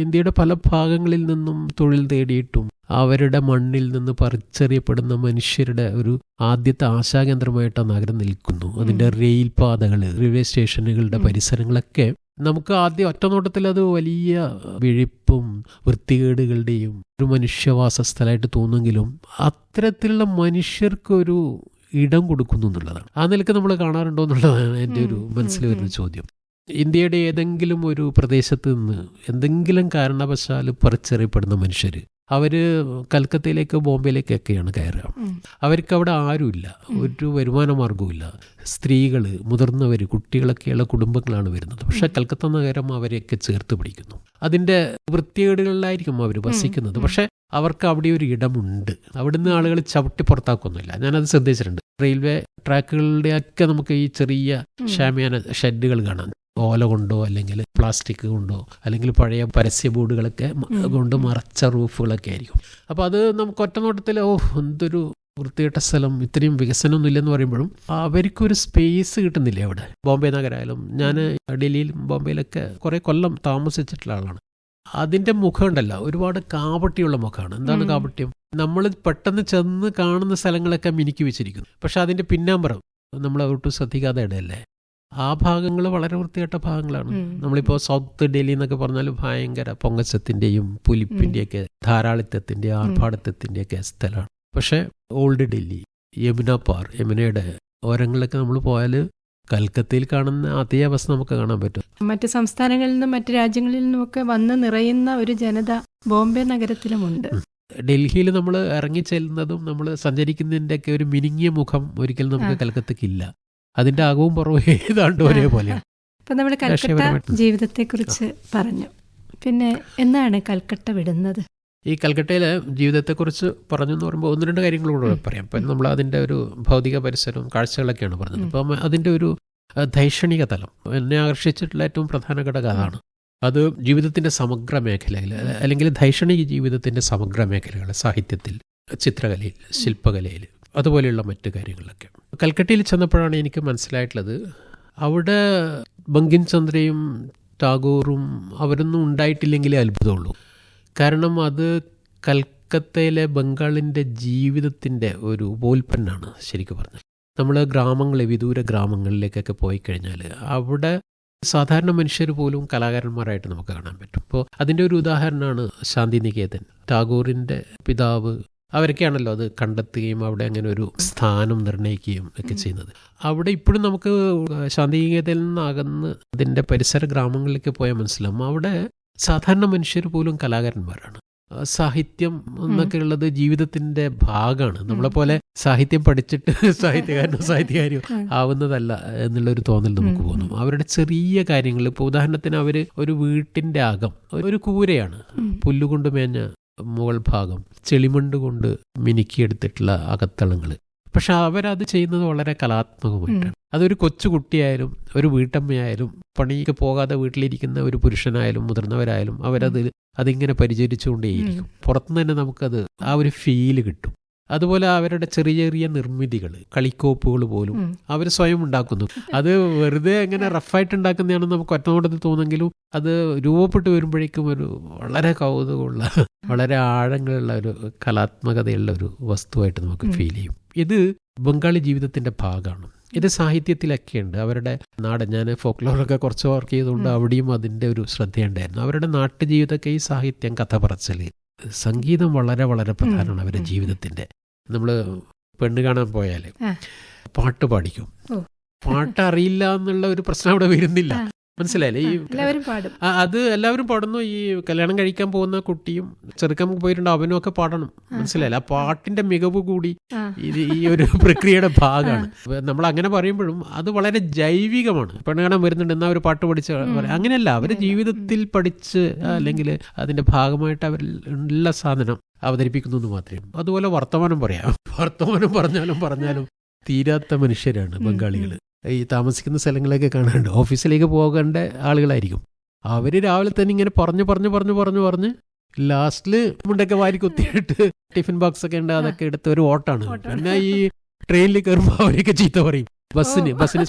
ഇന്ത്യയുടെ പല ഭാഗങ്ങളിൽ നിന്നും തൊഴിൽ തേടിയിട്ടും അവരുടെ മണ്ണിൽ നിന്ന് പറിച്ചെറിയപ്പെടുന്ന മനുഷ്യരുടെ ഒരു ആദ്യത്തെ ആശാകേന്ദ്രമായിട്ട് ആ നഗരം നിൽക്കുന്നു. അതിന്റെ റെയിൽ പാതകൾ റെയിൽവേ സ്റ്റേഷനുകളുടെ പരിസരങ്ങളൊക്കെ നമുക്ക് ആദ്യം ഒറ്റനോട്ടത്തിൽ അത് വലിയ വിഴിപ്പും വൃത്തികേടുകളുടെയും ഒരു മനുഷ്യവാസ സ്ഥലമായിട്ട് തോന്നുമെങ്കിലും അത്തരത്തിലുള്ള മനുഷ്യർക്കൊരു ഇടം കൊടുക്കുന്നു എന്നുള്ളതാണ്. ആ നിലയ്ക്ക് നമ്മൾ കാണാറുണ്ടോ എന്നുള്ളതാണ് എന്റെ ഒരു മനസ്സിൽ വരുന്ന ചോദ്യം. ഇന്ത്യയുടെ ഏതെങ്കിലും ഒരു പ്രദേശത്ത് നിന്ന് എന്തെങ്കിലും കാരണവശാൽ പറിച്ചെറിയപ്പെടുന്ന മനുഷ്യർ അവർ കൽക്കത്തയിലേക്ക് ബോംബെയിലേക്കൊക്കെയാണ് കയറുക. അവർക്ക് അവിടെ ആരുമില്ല. ഒരു വരുമാന മാർഗവുമില്ല സ്ത്രീകൾ മുതിർന്നവർ കുട്ടികളൊക്കെയുള്ള കുടുംബങ്ങളാണ് വരുന്നത്. പക്ഷേ കൽക്കത്ത നഗരം അവരെയൊക്കെ ചേർത്ത് പിടിക്കുന്നു. അതിന്റെ വൃത്തികേടുകളിലായിരിക്കും അവർ വസിക്കുന്നത്. പക്ഷേ അവർക്ക് അവിടെ ഒരു ഇടമുണ്ട്. അവിടുന്ന് ആളുകൾ ചവിട്ടി പുറത്താക്കൊന്നുമില്ല ഞാനത് ശ്രദ്ധിച്ചിട്ടുണ്ട് റെയിൽവേ ട്രാക്കുകളുടെയൊക്കെ നമുക്ക് ഈ ചെറിയ. ഷാമിയാന ഷെഡുകൾ കാണാം. ഓല കൊണ്ടോ അല്ലെങ്കിൽ പ്ലാസ്റ്റിക് കൊണ്ടോ അല്ലെങ്കിൽ പഴയ പരസ്യ ബോർഡുകളൊക്കെ. കൊണ്ട് മറച്ച റൂഫുകളൊക്കെ ആയിരിക്കും. അപ്പോൾ അത് നമുക്ക് ഒറ്റനോട്ടത്തിൽ ഓ എന്തൊരു വൃത്തികെട്ട സ്ഥലം ഇത്രയും വികസനമൊന്നും ഇല്ലെന്ന് പറയുമ്പോഴും അവർക്കൊരു സ്പേസ് കിട്ടുന്നില്ല അവിടെ? ബോംബെ നഗരമായാലും ഞാൻ ഡൽഹിയിലും ബോംബെയിലൊക്കെ കുറേ കൊല്ലം താമസിച്ചിട്ടുള്ള ആളാണ്. അതിന്റെ മുഖമുണ്ടല്ല ഉണ്ടല്ലോ ഒരുപാട് കാപട്ടിയുള്ള മുഖമാണ്. എന്താണ്. കാപട്യം? നമ്മൾ പെട്ടെന്ന് ചെന്ന് കാണുന്ന സ്ഥലങ്ങളൊക്കെ മിനുക്കി വെച്ചിരിക്കുന്നു. പക്ഷെ അതിന്റെ പിന്നാമ്പറം നമ്മൾ ഒട്ടും ശ്രദ്ധിക്കാതെ ഇടയല്ലേ? ആ ഭാഗങ്ങൾ വളരെ വൃത്തികെട്ട ഭാഗങ്ങളാണ്. നമ്മളിപ്പോ നമ്മളിപ്പോൾ സൗത്ത് ഡൽഹി എന്നൊക്കെ പറഞ്ഞാൽ ഭയങ്കര പൊങ്ങച്ചത്തിന്റെയും പുലിപ്പിന്റെയൊക്കെ ധാരാളിത്തത്തിന്റെ ആർഭാടത്വത്തിന്റെയൊക്കെ സ്ഥലമാണ്. പക്ഷേ ഓൾഡ് ഡൽഹി യമുന പാർ യമുനയുടെ ഓരങ്ങളിലൊക്കെ നമ്മൾ പോയാൽ കൽക്കത്തയിൽ കാണുന്ന അതേ അവസ്ഥ നമുക്ക് കാണാൻ പറ്റും. മറ്റ് സംസ്ഥാനങ്ങളിൽ നിന്നും മറ്റ് രാജ്യങ്ങളിൽ നിന്നുമൊക്കെ വന്ന് നിറയുന്ന ഒരു ജനത ബോംബെ നഗരത്തിലുമുണ്ട്. ഡൽഹിയിൽ നമ്മൾ ഇറങ്ങി ചെല്ലുന്നതും നമ്മൾ സഞ്ചരിക്കുന്നതിന്റെയൊക്കെ ഒരു മിനുങ്ങിയ മുഖം ഒരിക്കലും നമുക്ക്. കൽക്കത്തക്കില്ല അതിന്റെ അകവും പുറവും ഏതാണ്ട് ഒരേപോലെ അപ്പം നമ്മൾ കൽക്കട്ട ജീവിതത്തെക്കുറിച്ച് പറഞ്ഞു. പിന്നെ എന്താണ് കൽക്കട്ട വിടുന്നത്? ഈ കൽക്കട്ടയിലെ ജീവിതത്തെക്കുറിച്ച് പറഞ്ഞു എന്ന് പറയുമ്പോൾ ഒന്ന് രണ്ട് കാര്യങ്ങൾ കൂടെ പറയാം. ഇപ്പം നമ്മൾ അതിന്റെ ഒരു ഭൗതിക പരിസരവും കാഴ്ചകളൊക്കെയാണ് പറഞ്ഞത്. അപ്പം അതിന്റെ ഒരു ധൈഷണിക തലം എന്നെ ആകർഷിച്ചിട്ടുള്ള ഏറ്റവും പ്രധാന ഘടകം അതാണ്. അത് ജീവിതത്തിന്റെ സമഗ്ര മേഖലയിൽ അല്ലെങ്കിൽ ധൈഷണിക ജീവിതത്തിന്റെ സമഗ്ര മേഖലകൾ സാഹിത്യത്തിൽ ചിത്രകലയിൽ ശില്പകലയിൽ അതുപോലെയുള്ള മറ്റു കാര്യങ്ങളിലൊക്കെ. കൽക്കട്ടയിൽ ചെന്നപ്പോഴാണ് എനിക്ക് മനസ്സിലായിട്ടുള്ളത്. അവിടെ ബങ്കിം ചന്ദ്രയും ടാഗോറും അവരൊന്നും ഉണ്ടായിട്ടില്ലെങ്കിലേ അത്ഭുതമുള്ളൂ. കാരണം അത് കൽക്കത്തയിലെ ബംഗാളിന്റെ ജീവിതത്തിന്റെ ഒരു ഉപോൽപ്പന്നാണ് ശരിക്കും പറഞ്ഞാൽ. നമ്മൾ ഗ്രാമങ്ങളെ വിദൂര ഗ്രാമങ്ങളിലേക്കൊക്കെ പോയി കഴിഞ്ഞാൽ അവിടെ സാധാരണ മനുഷ്യർ പോലും കലാകാരന്മാരായിട്ട് നമുക്ക് കാണാൻ പറ്റും. ഇപ്പോൾ അതിന്റെ ഒരു ഉദാഹരണമാണ് ശാന്തിനികേതൻ. ടാഗോറിന്റെ പിതാവ് അവരൊക്കെയാണല്ലോ അത് കണ്ടെത്തുകയും അവിടെ അങ്ങനെ ഒരു സ്ഥാനം നിർണയിക്കുകയും ഒക്കെ ചെയ്യുന്നത്. അവിടെ ഇപ്പോഴും നമുക്ക് ശാന്തികേതയിൽ നിന്ന് അകന്ന് അതിന്റെ പരിസര ഗ്രാമങ്ങളിലേക്ക് പോയാൽ മനസ്സിലാവും. അവിടെ സാധാരണ മനുഷ്യർ പോലും കലാകാരന്മാരാണ്. സാഹിത്യം എന്നൊക്കെ ഉള്ളത് ജീവിതത്തിന്റെ ഭാഗമാണ്. നമ്മളെപ്പോലെ സാഹിത്യം പഠിച്ചിട്ട് സാഹിത്യകാരനോ സാഹിത്യകാരിയോ. ആവുന്നതല്ല എന്നുള്ളൊരു തോന്നൽ നമുക്ക് തോന്നും അവരുടെ ചെറിയ കാര്യങ്ങൾ ഇപ്പോൾ ഉദാഹരണത്തിന് അവർ ഒരു വീട്ടിന്റെ അകം ഒരു കൂരയാണ്. പുല്ലുകൊണ്ട് മേഞ്ഞ മുകൾ ഭാഗം ചെളിമണ്ട് കൊണ്ട് മിനുക്കിയെടുത്തിട്ടുള്ള അകത്തളങ്ങൾ പക്ഷെ അവരത് ചെയ്യുന്നത് വളരെ കലാത്മകമായിട്ടാണ്. അതൊരു കൊച്ചുകുട്ടിയായാലും ഒരു വീട്ടമ്മയായാലും പണിക്ക് പോകാതെ വീട്ടിലിരിക്കുന്ന ഒരു പുരുഷനായാലും മുതിർന്നവരായാലും അവരത് അതിങ്ങനെ പരിചരിച്ചുകൊണ്ടേയിരിക്കും. പുറത്തുനിന്ന് തന്നെ നമുക്കത് ആ ഒരു ഫീൽ കിട്ടും. അതുപോലെ അവരുടെ ചെറിയ ചെറിയ നിർമ്മിതികൾ കളിക്കോപ്പുകൾ പോലും അവർ സ്വയം ഉണ്ടാക്കുന്നു. അത് വെറുതെ എങ്ങനെ റഫായിട്ട് ഉണ്ടാക്കുന്നതാണെന്ന് നമുക്ക് ഒറ്റനോട്ടത്തിൽ തോന്നെങ്കിലും അത് രൂപപ്പെട്ട് വരുമ്പോഴേക്കും ഒരു വളരെ കൗതുകമുള്ള വളരെ ആഴങ്ങളുള്ള ഒരു കലാത്മകതയുള്ള ഒരു വസ്തുവായിട്ട് നമുക്ക് ഫീൽ ചെയ്യും. ഇത് ബംഗാളി ജീവിതത്തിന്റെ ഭാഗമാണ്. ഇത് സാഹിത്യത്തിലൊക്കെയുണ്ട് അവരുടെ നാട് ഞാൻ ഫോക്ലോറൊക്കെ കുറച്ച് വർക്ക് ചെയ്തുകൊണ്ട് അവിടെയും അതിന്റെ ഒരു ശ്രദ്ധയുണ്ടായിരുന്നു. അവരുടെ നാട്ടുജീവിതമൊക്കെ ഈ സാഹിത്യം കഥ പറച്ചൽ സംഗീതം വളരെ വളരെ പ്രധാനമാണ് അവരുടെ ഉം. നമ്മൾ പെണ്ണ് കാണാൻ പോയാൽ പാട്ട് പാടിക്കും. പാട്ട് അറിയില്ല എന്നുള്ള ഒരു പ്രശ്നം അവിടെ വരുന്നില്ല. മനസ്സിലായില്ലേ? ഈ അത് എല്ലാവരും പാടുന്നു. ഈ കല്യാണം കഴിക്കാൻ പോകുന്ന കുട്ടിയും ചെറുക്കം പോയിട്ടുണ്ട് അവനും ഒക്കെ പാടണം. മനസ്സിലായില്ല? ആ പാട്ടിന്റെ മികവ് കൂടി ഇത് ഈ ഒരു പ്രക്രിയയുടെ ഭാഗമാണ്. നമ്മൾ അങ്ങനെ പറയുമ്പോഴും അത് വളരെ ജൈവികമാണ്. പെണ്ണ് കാണാൻ വരുന്നുണ്ട് എന്നാ ഒരു പാട്ട് പഠിച്ച അങ്ങനെയല്ല അവർ ജീവിതത്തിൽ പഠിച്ച് അല്ലെങ്കിൽ അതിന്റെ ഭാഗമായിട്ട് അവരിൽ ഉള്ള സാധനം അവതരിപ്പിക്കുന്നു എന്ന് മാത്രമേ അതുപോലെ വർത്തമാനം പറയാം. വർത്തമാനം പറഞ്ഞാലും പറഞ്ഞാലും തീരാത്ത മനുഷ്യരാണ് ബംഗാളികൾ ഈ താമസിക്കുന്ന സ്ഥലങ്ങളൊക്കെ കാണാറുണ്ട്. ഓഫീസിലേക്ക് പോകേണ്ട ആളുകളായിരിക്കും. അവർ രാവിലെ തന്നെ ഇങ്ങനെ പറഞ്ഞു പറഞ്ഞു പറഞ്ഞു പറഞ്ഞു പറഞ്ഞ് ലാസ്റ്റിൽ മുണ്ടൊക്കെ വാരി കുത്തിയിട്ട് ടിഫിൻ ബോക്സ് ഒക്കെ ഉണ്ട് അതൊക്കെ എടുത്ത് ഒരു ഓട്ടാണ്. പിന്നെ ഈ ട്രെയിനിൽ കയറുമ്പോൾ അവരൊക്കെ ചീത്ത പറയും. ബസ്സിന് ബസ്സിന്.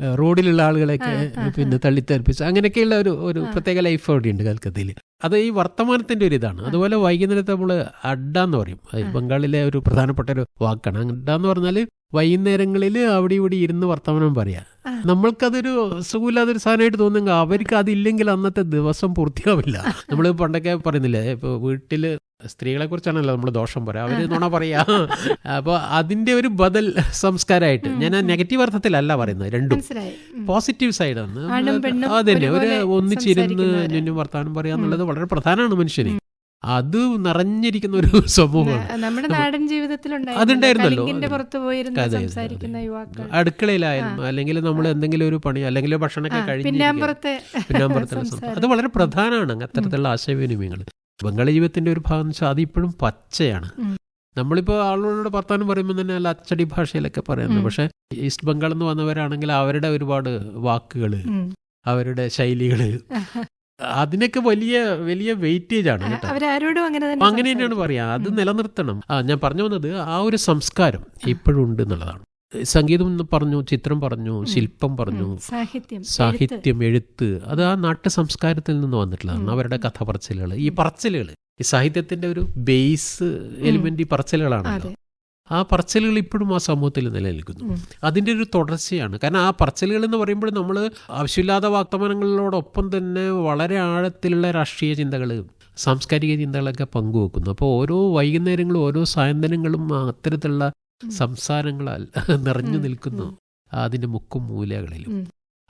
ഏഹ് റോഡിലുള്ള ആളുകളെയൊക്കെ പിന്നെ തള്ളിത്തെറിപ്പിച്ച് അങ്ങനെയൊക്കെയുള്ള ഒരു ഒരു പ്രത്യേക ലൈഫ് അവിടെയുണ്ട് കൽക്കത്തയിൽ അത് ഈ വർത്തമാനത്തിന്റെ ഒരു ഇതാണ്. അതുപോലെ വൈകുന്നേരത്തെ നമ്മൾ അഡ്ഡ എന്ന് പറയും ബംഗാളിലെ ഒരു പ്രധാനപ്പെട്ട ഒരു വാക്കാണ്. അഡ്ഡ എന്ന് പറഞ്ഞാൽ വൈകുന്നേരങ്ങളിൽ അവിടെ ഇവിടെ ഇരുന്ന് വർത്തമാനം പറയാം. നമ്മൾക്കതൊരു സുഖമില്ലാത്തൊരു സാധനമായിട്ട് തോന്നുമെങ്കിൽ അവർക്ക് അതില്ലെങ്കിൽ അന്നത്തെ ദിവസം പൂർത്തിയാവില്ല. നമ്മൾ പണ്ടൊക്കെ പറയുന്നില്ലേ ഇപ്പോൾ വീട്ടിൽ സ്ത്രീകളെ കുറിച്ചാണല്ലോ നമ്മൾ ദോഷം പറയാം അവർ നുണ പറയാ. അപ്പോൾ അതിന്റെ ഒരു ബദൽ സംസ്കാരമായിട്ട് ഞാൻ നെഗറ്റീവ് അർത്ഥത്തിലല്ല പറയുന്നത് രണ്ടും. പോസിറ്റീവ് സൈഡാണ്. അതന്നെ ഒരു ഒന്നിച്ചിരുന്ന് വർത്തമാനം പറയാന്നുള്ളത് വളരെ പ്രധാനമാണ് മനുഷ്യന്. അത് നിറഞ്ഞിരിക്കുന്ന ഒരു സമൂഹമാണ്. നമ്മുടെ നാടൻ ജീവിതത്തിൽ അതുണ്ടായിരുന്നല്ലോ. അടുക്കളയിലായാലും അല്ലെങ്കിൽ നമ്മൾ എന്തെങ്കിലും ഒരു പണി അല്ലെങ്കിൽ ഭക്ഷണമൊക്കെ കഴിഞ്ഞ് പിന്നാമ്പുറത്തെ പിന്നാമ്പുറത്തുള്ള സംസാരം അത് വളരെ പ്രധാനമാണ് അത്തരത്തിലുള്ള ആശയവിനിമയങ്ങൾ. ബംഗാളി ജീവിതത്തിന്റെ ഒരു ഭാഗം വെച്ചാൽ അത് ഇപ്പോഴും പച്ചയാണ്. നമ്മളിപ്പോൾ ആളുകളോട് വർത്താനം പറയുമ്പോൾ തന്നെ അല്ല അച്ചടി ഭാഷയിലൊക്കെ പറയുന്നത്. പക്ഷേ ഈസ്റ്റ് ബംഗാളിൽ നിന്ന് വന്നവരാണെങ്കിൽ അവരുടെ ഒരുപാട് വാക്കുകൾ അവരുടെ ശൈലികൾ അതിനൊക്കെ വലിയ വലിയ വെയിറ്റേജ് ആണ് കേട്ടോ. അങ്ങനെ തന്നെ അങ്ങനെ തന്നെയാണ് പറയാ. അത് നിലനിർത്തണം. ആ ഞാൻ പറഞ്ഞു വന്നത് ആ ഒരു സംസ്കാരം ഇപ്പോഴും ഉണ്ട് എന്നുള്ളതാണ്. സംഗീതം എന്ന് പറഞ്ഞു ചിത്രം പറഞ്ഞു ശില്പം പറഞ്ഞു സാഹിത്യം എഴുത്ത്. സാഹിത്യം എഴുത്ത്. അത് ആ നാട്ടു സംസ്കാരത്തിൽ നിന്ന് വന്നിട്ടുള്ളതാണ്. അവരുടെ കഥ പറച്ചിലുകൾ ഈ പറച്ചിലുകൾ ഈ സാഹിത്യത്തിന്റെ ഒരു ബേസ് എലിമെന്റ് ഈ പറച്ചിലുകളാണല്ലോ. ആ പറച്ചലുകൾ ഇപ്പോഴും ആ സമൂഹത്തിൽ നിലനിൽക്കുന്നു. അതിന്റെ ഒരു തുടർച്ചയാണ്. കാരണം ആ പറച്ചലുകൾ എന്ന് പറയുമ്പോൾ നമ്മൾ ആവശ്യമില്ലാത്ത വർത്തമാനങ്ങളോടൊപ്പം തന്നെ വളരെ ആഴത്തിലുള്ള രാഷ്ട്രീയ ചിന്തകൾ സാംസ്കാരിക ചിന്തകളൊക്കെ പങ്കുവെക്കുന്നു. അപ്പോൾ ഓരോ വൈകുന്നേരങ്ങളും ഓരോ സായന്തനങ്ങളും അത്തരത്തിലുള്ള സംസാരങ്ങളാൽ നിറഞ്ഞു നിൽക്കുന്നു അതിന്റെ മുക്കും മൂലകളിലും.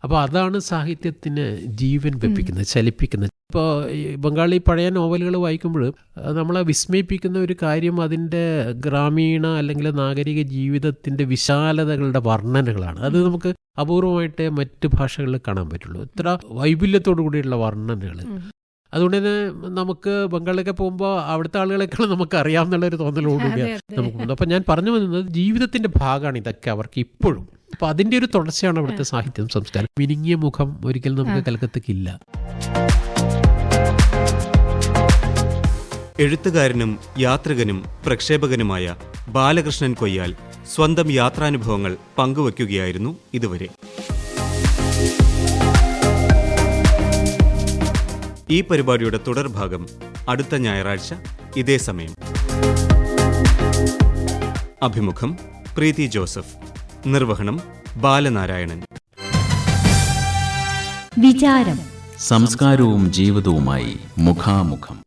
അപ്പോൾ അതാണ് സാഹിത്യത്തിന് ജീവൻ വെപ്പിക്കുന്നത് ചലിപ്പിക്കുന്നത്. ഇപ്പോൾ ഈ ബംഗാളി പഴയ നോവലുകൾ വായിക്കുമ്പോൾ നമ്മളെ വിസ്മയിപ്പിക്കുന്ന ഒരു കാര്യം അതിന്റെ ഗ്രാമീണ അല്ലെങ്കിൽ നാഗരിക ജീവിതത്തിന്റെ വിശാലതകളുടെ വർണനകളാണ്. അത് നമുക്ക് അപൂർവമായിട്ട് മറ്റ് ഭാഷകളിൽ കാണാൻ പറ്റുള്ളൂ. ഇത്ര വൈപുല്യത്തോടു കൂടിയുള്ള വർണനകൾ. അതുകൊണ്ട് തന്നെ നമുക്ക് ബംഗാളിലൊക്കെ പോകുമ്പോൾ അവിടുത്തെ ആളുകളെക്കാളും നമുക്ക് അറിയാമെന്നുള്ള ഒരു തോന്നലോടുകൂടിയാണ്. നമുക്ക് പോകുന്നത് അപ്പം ഞാൻ പറഞ്ഞു വന്നത് ജീവിതത്തിന്റെ ഭാഗമാണ് ഇതൊക്കെ അവർക്ക് ഇപ്പോഴും. അപ്പം അതിന്റെ ഒരു തുടർച്ചയാണ് അവിടുത്തെ സാഹിത്യം സംസ്കാരം. മിനിങ്ങിയ മുഖം ഒരിക്കലും നമുക്ക് കൽക്കത്തക്കില്ല. എഴുത്തുകാരനും യാത്രികനും പ്രക്ഷേപകനുമായ ബാലകൃഷ്ണൻ കൊയ്യാൽ സ്വന്തം യാത്രാനുഭവങ്ങൾ പങ്കുവയ്ക്കുകയായിരുന്നു ഇതുവരെ. ഈ പരിപാടിയുടെ തുടർഭാഗം അടുത്ത ഞായറാഴ്ച ഇതേ സമയം. അഭിമുഖം പ്രീതി ജോസഫ്. നിർവഹണം ബാലനാരായണൻ. വിചാരം. സംസ്കാരവും ജീവിതവുമായി മുഖാമുഖം.